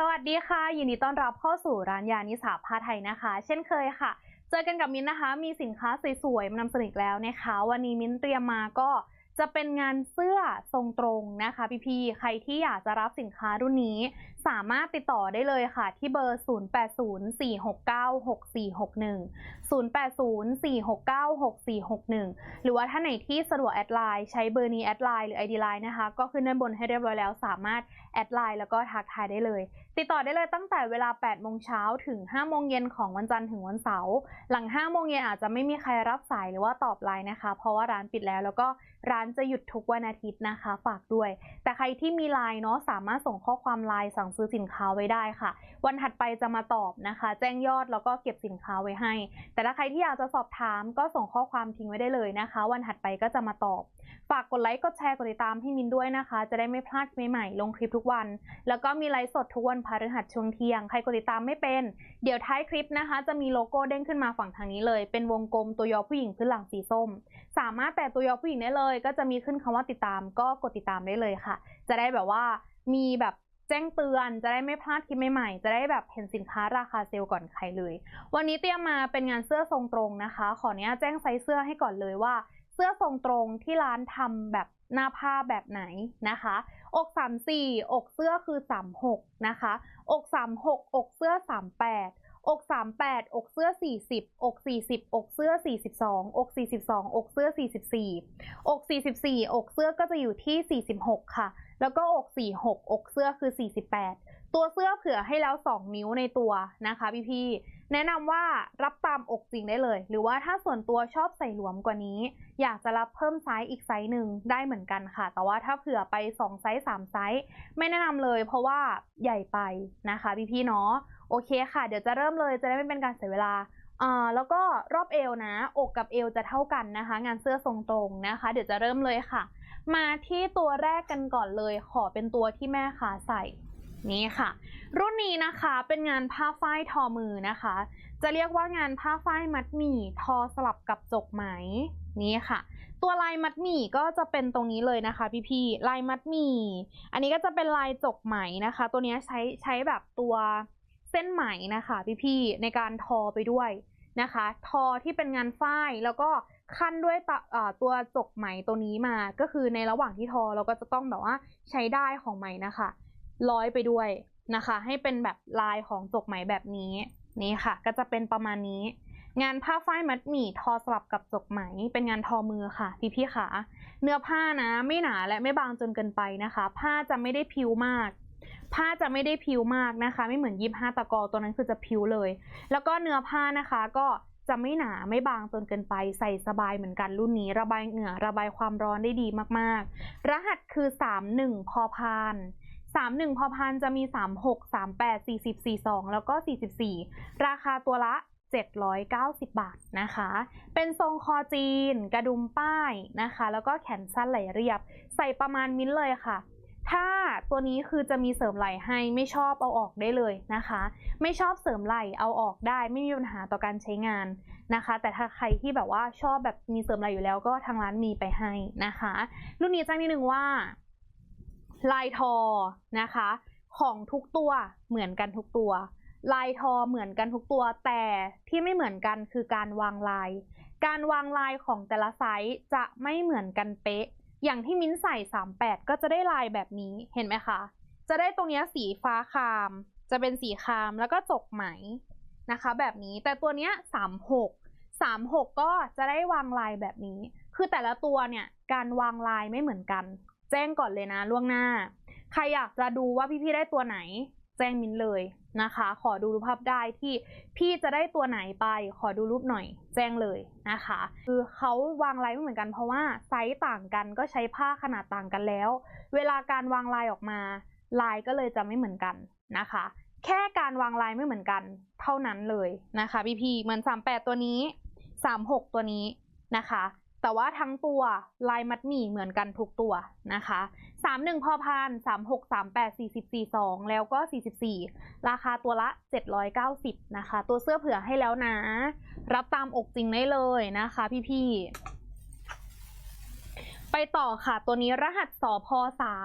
สวัสดีค่ะ ยินดีต้อนรับเข้าสู่ร้านยานิสาผ้าไทยนะคะ เช่นเคยค่ะ เจอกันกับมิ้นนะคะ มีสินค้าสวยๆมานำเสนออีกแล้วนะคะ วันนี้มิ้นเตรียมมาก็จะเป็นงานเสื้อทรงตรงนะคะพี่ๆใครที่อยากจะรับสินค้ารุ่นนี้ สามารถติดต่อได้เลยค่ะ ที่เบอร์ 0804696461 0804696461 หรือว่าถ้าไหนที่สะดวกแอดไลน์ใช้เบอร์นี้แอดไลน์หรือ ID ไลน์นะคะ ก็ขึ้นด้านบนให้เรียบร้อยแล้วสามารถแอดไลน์แล้วก็ทักทายได้เลย ติดต่อได้เลยตั้งแต่เวลา 8 โมงเช้าถึง 5 โมงเย็นของวันจันทร์ถึงวันเสาร์ หลัง 5 โมงเย็นอาจจะไม่มีใครรับสายหรือว่าตอบไลน์นะคะ เพราะว่าร้านปิดแล้วแล้วก็ร้านจะหยุดทุกวันอาทิตย์นะคะ ฝากด้วย แต่ใครที่มีไลน์เนาะสามารถส่งข้อความไลน์สั่งซื้อสินค้าไว้ได้ค่ะ วันถัดไปจะมาตอบนะคะ แจ้งยอดแล้วก็เก็บสินค้าไว้ให้ แต่ถ้าใครที่อยากจะสอบถามก็ส่งข้อความทิ้งไว้ได้เลยนะคะ วันถัดไปก็จะมาตอบ ฝากกดไลค์กดแชร์กดติดตามให้มินด้วยนะคะ จะได้ไม่พลาดใหม่ๆลงคลิปทุกวัน แล้วก็มีไลฟ์สดทุกวันพฤหัสช่วงเที่ยงใครกดติดตามไม่เป็น เดี๋ยวท้ายคลิปนะคะ จะมีโลโก้เด้งขึ้นมาฝั่งทางนี้เลย เป็นวงกลมตัวยอผู้หญิงพื้นหลังสีส้ม สามารถแตะตัวยอผู้หญิงได้เลย ก็จะมีขึ้นคำว่าติดตามก็กดติดตามได้เลยค่ะ จะได้แบบว่ามีแบบ แจ้งเตือนจะได้ไม่พลาดคลิปใหม่ๆ จะได้แบบเห็นสินค้าราคาเซลล์ก่อนใครเลย วันนี้เตรียมมาเป็นงานเสื้อทรงตรงนะคะ ขออนุญาตแจ้งไซส์เสื้อให้ก่อนเลยว่า เสื้อทรงตรงที่ร้านทำแบบหน้าผ้าแบบไหนนะคะ อก 34 อกเสื้อคือ 36 นะคะ อก 36 อกเสื้อ 38อก 38 อกเสื้อ 40 อก 40 อกเสื้อ 42 อก 42 อกเสื้อ 44 อก 44 อกเสื้อก็จะอยู่ที่ 46 ค่ะ แล้วก็อก 46 อกเสื้อคือ 48 ตัวเสื้อเผื่อให้แล้ว 2 นิ้วในตัวนะคะพี่ๆแนะนำว่ารับตามอกจริงได้เลย หรือว่าถ้าส่วนตัวชอบใส่หลวมกว่านี้ อยากจะรับเพิ่มไซส์อีกไซส์หนึ่งได้เหมือนกันค่ะ แต่ว่าถ้าเผื่อไป 2 ไซส์ 3 ไซส์ไม่แนะนำเลย เพราะว่าใหญ่ไปนะคะพี่ๆเนาะโอเคค่ะ เดี๋ยวจะเริ่มเลยจะได้ไม่เป็นการเสียเวลาอ่าแล้วก็รอบเอวนะ อกกับเอวจะเท่ากันนะคะ งานเสื้อทรงตรงนะคะ เดี๋ยวจะเริ่มเลยค่ะ มาที่ตัวแรกกันก่อนเลย ขอเป็นตัวที่แม่ขาใส่ นี่ค่ะ รุ่นนี้นะคะเป็นงานผ้าฝ้ายทอมือนะคะ จะเรียกว่างานผ้าฝ้ายมัดหมี่ทอสลับกับจกไหม นี่ค่ะ ตัวลายมัดหมี่ก็จะเป็นตรงนี้เลยนะคะ พี่ๆลายมัดหมี่ อันนี้ก็จะเป็นลายจกไหมนะคะ ตัวนี้ใช้ใช้แบบตัวเส้นไหมนะคะ พี่ๆในการทอไปด้วยนะคะ ทอที่เป็นงานฝ้ายแล้วก็ ขั้นด้วยตตัวจกไหมตัวนี้มา ก็คือในระหว่างที่ทอเราก็จะต้องแบบว่าใช้ได้ายของไหมนะคะร้อยไปด้วยนะคะ ให้เป็นแบบลายของจกไหมแบบนี้นี่ค่ะ ก็จะเป็นประมาณนี้ งานผ้าฝ้ายมัดหมี่ทอสลับกับจกไหม เป็นงานทอมือค่ะพี่พี่ๆค่ะเนื้อผ้านะไม่หนาและไม่บางจนเกินไปนะคะ ผ้าจะไม่ได้พิวมาก ผ้าจะไม่ได้พิวมากนะคะ ไม่เหมือนยิบห้าตะกอตัวนั้นคือจะพิวเลย แล้วก็เนื้อผ้านะคะก็ จะไม่หนาไม่บางจนเกินไปใส่สบายเหมือนกันรุ่นนี้ระบายเหงื่อระบายความร้อนได้ดีมากๆ รหัสคือ 31 พอพาน31 พอพานจะมี 36 38 40 42 แล้วก็ 44 ราคาตัวละ 790 บาทนะคะ เป็นทรงคอจีน กระดุมป้ายนะคะ แล้วก็แขนสั้นไหลเรียบ ใส่ประมาณมิ้นเลยค่ะ ถ้าตัวนี้คือจะมีเสริมไหล่ให้ไม่ชอบเอาออกได้เลยนะคะ ไม่ชอบเสริมไหล่เอาออกได้ไม่มีปัญหาต่อการใช้งานนะคะ แต่ถ้าใครที่แบบว่าชอบแบบมีเสริมไหล่อยู่แล้วก็ทางร้านมีไปให้นะคะ รุ่นนี้แจ้งนิดนึงว่า ลายทอนะคะ ของทุกตัวเหมือนกันทุกตัว ลายทอเหมือนกันทุกตัว แต่ที่ไม่เหมือนกันคือการวางลาย การวางลายของแต่ละไซส์จะไม่เหมือนกันเป๊ะ อย่างที่มิ้นใส่ 38 ก็จะได้ลายแบบนี้เห็นไหมคะ จะได้ตรงนี้สีฟ้าคาม จะเป็นสีคามแล้วก็จกไหมนะคะ แบบนี้แต่ตัวเนี้ย36 36 ก็จะได้วางลายแบบนี้ คือแต่ละตัวเนี่ยการวางลายไม่เหมือนกัน แจ้งก่อนเลยนะล่วงหน้า ใครอยากจะดูว่าพี่ๆได้ตัวไหน แจ้งมินเลย นะคะ ขอดูรูปภาพได้ที่พี่จะได้ตัวไหนไป ขอดูรูปหน่อย แจ้งเลยนะคะ คือเขาวางลายไม่เหมือนกันเพราะว่าไซส์ต่างกันก็ใช้ผ้าขนาดต่างกันแล้ว เวลาการวางลายออกมา ลายก็เลยจะไม่เหมือนกันนะคะ แค่การวางลายไม่เหมือนกัน เท่านั้นเลยนะคะ พี่ๆเหมือน38 ตัวนี้ 36 ตัวนี้นะคะ แต่ว่าทั้งตัวลายมัดหมี่เหมือนกันทุกตัวนะคะ31พอพาน36 38 40 42แล้วก็44ราคาตัวละ790นะคะ ตัวเสื้อเผื่อให้แล้วนะ รับตามอกจริงได้เลยนะคะพี่ๆ ไปต่อค่ะตัวนี้รหัสสพ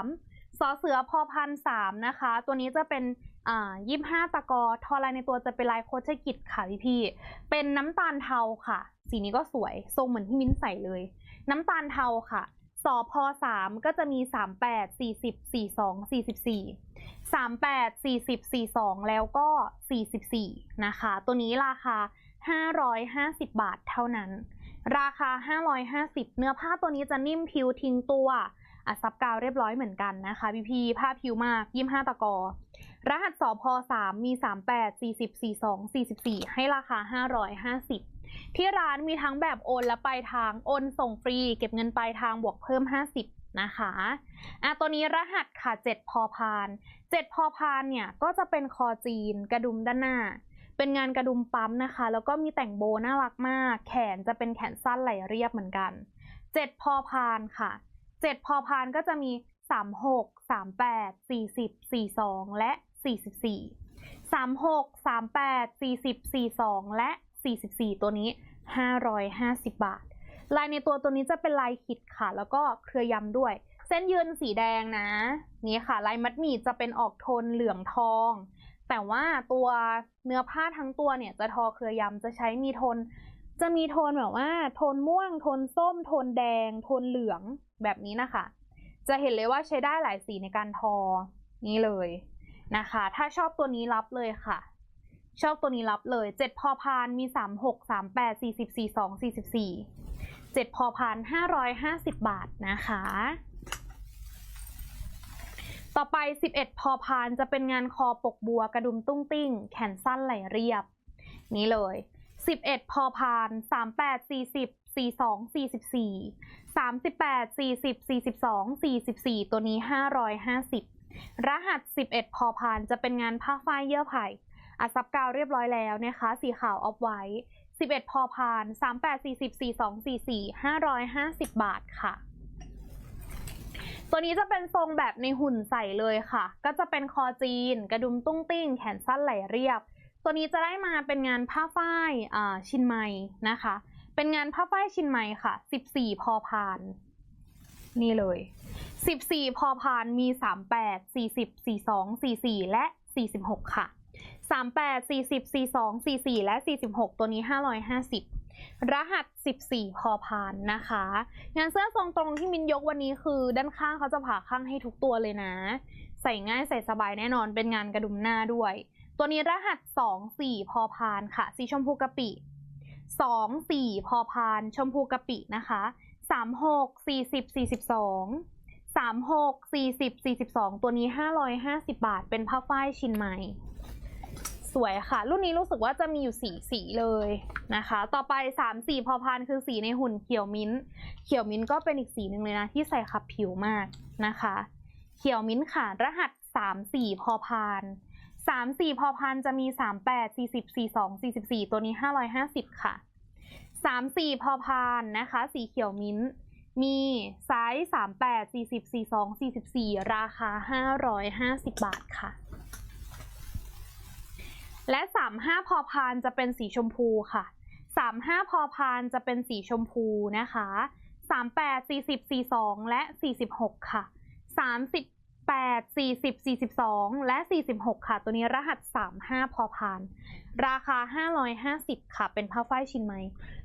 3สอเสือพอพันสามนะคะ ตัวนี้จะเป็นอ่ายี่ห้าตะกอทอลายในตัวจะเป็นลายโคชกิจค่ะพี่พี่ๆเป็นน้ำตาลเทาค่ะ สีนี้ก็สวย ทรงเหมือนที่มิ้นใส่เลย น้ำตาลเทาค่ะสอพอสามก็จะมีสามแปดสี่สิบสี่สองสี่สิบสี่สามแปดสี่สิบสี่สองแล้วก็สี่สิบสี่นะคะ ตัวนี้ราคาห้าร้อยห้าสิบบาทเท่านั้น ราคาห้าร้อยห้าสิบเนื้อผ้าตัวนี้จะนิ่มผิวทิ้งตัวอัดซับกาวเรียบร้อยเหมือนกันนะคะพี่พีผ้าผิวมากยี่ห้าตะกอ รหัสสอพสามมีสามแปดสี่สิบสี่สองสี่สิบสี่ให้ราคาห้าร้อยห้าสิบ ที่ร้านมีทั้งแบบโอนและปลายทาง โอนส่งฟรี เก็บเงินปลายทางบวกเพิ่มห้าสิบนะคะอะตัวนี้รหัสค่ะเจ็ดพอพานเจ็ดพอพานเนี่ย ก็จะเป็นคอจีนกระดุมด้านหน้า เป็นงานกระดุมปั๊มนะคะ แล้วก็มีแต่งโบน่ารักมาก แขนจะเป็นแขนสั้นไหลเรียบเหมือนกันเจ็ดพอพานค่ะเจ็ดพอพานก็จะมีสามหกสามแปดสี่สิบสี่สองและสี่สิบสี่สามหกสามแปดสี่สิบสี่สองและ สี่สิบสี่ตัวนี้ห้าร้อยห้าสิบบาท ลายในตัวตัวนี้จะเป็นลายขิดค่ะ แล้วก็เครือยำด้วย เส้นยืนสีแดงนะ นี่ค่ะ ลายมัดหมี่จะเป็นออกโทนเหลืองทอง แต่ว่าตัวเนื้อผ้าทั้งตัวเนี่ยจะทอเครือยำจะใช้มีโทน จะมีโทนแบบว่า โทนม่วง โทนส้ม โทนแดง โทนเหลืองแบบนี้นะคะ จะเห็นเลยว่าใช้ได้หลายสีในการทอ นี่เลยนะคะ ถ้าชอบตัวนี้รับเลยค่ะ ชอบตัวนี้รับเลย 7 พอพานมี 3 6 3 8 40 42 44 7 พอพาน 550 บาทนะคะ ต่อไป 11 พอพานจะเป็นงานคอปกบัวกระดุมตุ้งติ้ง แขนสั้นไหลเรียบ นี้เลย 11 พอพาน 38 40 42 44 38 40 42 44 ตัวนี้ 550 รหัส 11 พอพานจะเป็นงานผ้าฝ้ายเยื่อไผ่ อัดซับกาวเรียบร้อยแล้วนะคะ สีขาวออฟไว้ 11 พอพาน38 40 42 44 550 บาทค่ะ ตัวนี้จะเป็นทรงแบบในหุ่นใส่เลยค่ะ ก็จะเป็นคอจีน กระดุมตุ้งติ้ง แขนสั้นไหลเรียบ ตัวนี้จะได้มาเป็นงานผ้าฝ้ายอ่าชินไมนะคะ เป็นงานผ้าฝ้ายชินไมค่ะ 14 พอพานนี่เลย 14 พอพานมี 38 40 42 44 และ 46 ค่ะ 38 40 42 44 และ 46 ตัวนี้ 550 รหัส 14 พอพานนะคะ งานเสื้อทรงตรงที่มินยกวันนี้คือ ด้านข้างเขาจะผ่าข้างให้ทุกตัวเลยนะ ใส่ง่ายใส่สบายแน่นอนเป็นงานกระดุมหน้าด้วย ตัวนี้รหัส 2 4 พอพานค่ะ สีชมพูกะปิ2 4 พอพาน ชมพูกะปินะคะ36 40 42 36 40 42 ตัวนี้ 550 บาท เป็นผ้าฝ้ายชินไม สวยค่ะ รุ่นนี้รู้สึกว่าจะมีอยู่สีสีเลยนะคะ ต่อไป3 4พอพานคือสีในหุ่นเขียวมิ้นท์เขียวมิ้นท์ก็เป็นอีกสีหนึ่งเลยนะ ที่ใส่ขับผิวมากนะคะ เขียวมิ้นท์ค่ะ รหัส3 4พอพาน3 4พอพานจะมี 38 40 42 44 ตัวนี้ 550 ค่ะ 3 4พอพานนะคะ สีเขียวมิ้นท์มีไซส์ 38 40 42 44 ราคา 550 บาทค่ะ และ 35 พอพานจะเป็นสีชมพูค่ะ 35 พอพานจะเป็นสีชมพูนะคะ 38 40 42 และ 46 ค่ะ 38 40 42 และ 46 ค่ะ ตัวนี้รหัส 35 พอพาน ราคา 550 ค่ะ เป็นผ้าฝ้ายชินไม้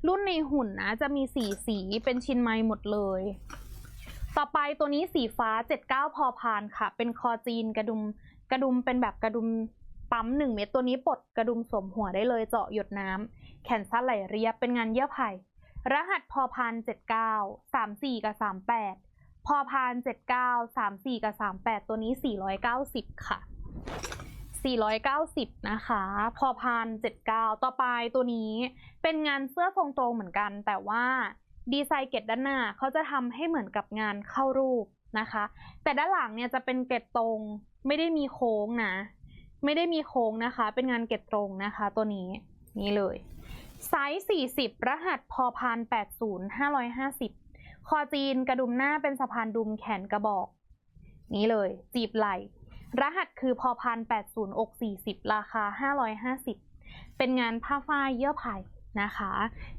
รุ่นในหุ่นนะ จะมีสีสีเป็นชินไม้หมดเลยต่อไปตัวนี้สีฟ้า 79 พอพานค่ะ เป็นคอจีนกระดุมกระดุมเป็นแบบกระดุม ปั๊ม 1 เม็ดตัวนี้ปลดกระดุมสวมหัวได้เลยเจาะหยดน้ำแขนสั้นไหลเรียบเป็นงานเยื่อไผ่รหัสพอพาน79 34กับ38พอพาน79 34กับ38ตัวนี้490ค่ะ490นะคะ พอพาน79ต่อไปตัวนี้เป็นงานเสื้อทรงตรงเหมือนกัน แต่ว่าดีไซน์เกตด้านหน้าเขาจะทำให้เหมือนกับงานเข้ารูปนะคะ แต่ด้านหลังเนี่ยจะเป็นเกตตรงไม่ได้มีโค้งนะ ไม่ได้มีโค้งนะคะ เป็นงานเกตตรงนะคะ ตัวนี้นี่เลยไซส์ 40 รหัสพอพาน80 550 คอจีนกระดุมหน้าเป็นสะพานดุมแขนกระบอก นี้เลย จีบไหลรหัสคือพอพัน80อก40 ราคา 550 เป็นงานผ้าฝ้ายเยื่อไผ่ นะคะ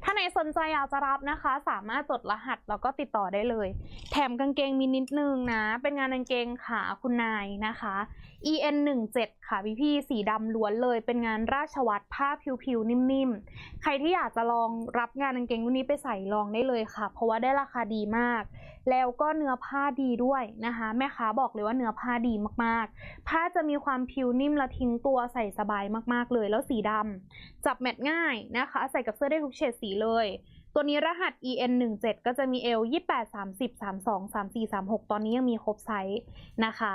ถ้าไหนสนใจอยากจะรับนะคะ สามารถจดรหัสแล้วก็ติดต่อได้เลย แถมกางเกงมีนิดนึงนะ เป็นงานกางเกงขาคุณนายนะคะ EN 1 7ค่ะพี่พี่ๆสีดำล้วนเลย เป็นงานราชวัตรผ้าผิวๆ นิ่มๆ ใครที่อยากจะลองรับงานกางเกงรุ่นนี้ไปใส่ลองได้เลยค่ะ เพราะว่าได้ราคาดีมาก แล้วก็เนื้อผ้าดีด้วยนะคะ แม่ค้าบอกเลยว่าเนื้อผ้าดีมากๆ ผ้าจะมีความผิวนิ่มและทิ้งตัวใส่สบายมากๆเลย แล้วสีดำจับแมทง่ายนะคะ ใส่กับเสื้อได้ทุกเฉดสีเลย ตัวนี้รหัส EN 1 7ก็จะมี L 28 30 32 34 36 ตอนนี้ยังมีครบไซส์นะคะ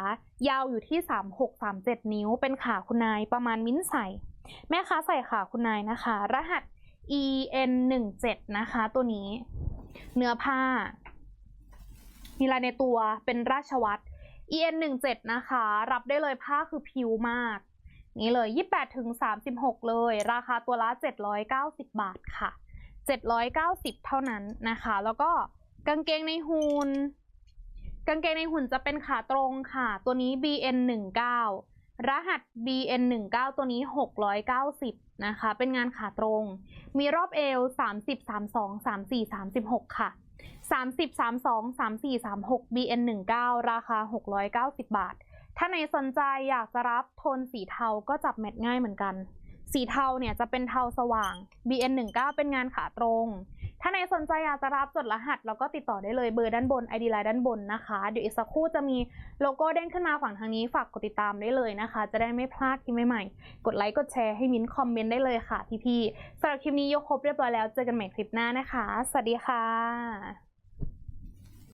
ยาวอยู่ที่ 36 37 นิ้ว เป็นขาคุณนายประมาณมิ้นใส่ แม่ค้าใส่ขาคุณนายนะคะ รหัส EN 1 7นะคะ ตัวนี้ เนื้อผ้ามีลายในตัวเป็นราชวัตร EN 1 7นะคะ รับได้เลยผ้าคือผิวมาก นี่เลย 28ถึง36 เลย ราคาตัวละ 790 บาทค่ะ 790 เท่านั้นนะคะ แล้วก็กางเกงในหุน่นกางเกงในหุ่นจะเป็นขาตรงค่ะ ตัวนี้ BN 19รหัส BN 19ตัวนี้ 690 นะคะ เป็นงานขาตรง มีรอบเอว 30 32 34 36 ค่ะ 30 32 34 36 BN 19ราคา 690 บาท ถ้าในสนใจอยากจะรับโทนสีเทาก็จับแมทง่ายเหมือนกัน สีเทาเนี่ยจะเป็นเทาสว่าง BN 19 เป็นงานขาตรง ถ้าในสนใจอยากจะรับจดรหัส แล้วก็ติดต่อได้เลยเบอร์ด้านบน ID ไลน์ด้านบนนะคะ เดี๋ยวอีกสักครู่จะมีโลโก้เด้งขึ้นมาฝั่งทางนี้ฝากกดติดตามได้เลยนะคะ จะได้ไม่พลาดคลิปใหม่ๆ กดไลค์กดแชร์ให้มิ้นคอมเมนต์ได้เลยค่ะพี่ๆสำหรับคลิปนี้ยกครบเรียบร้อยแล้วเจอกันใหม่คลิปหน้านะคะ สวัสดีค่ะ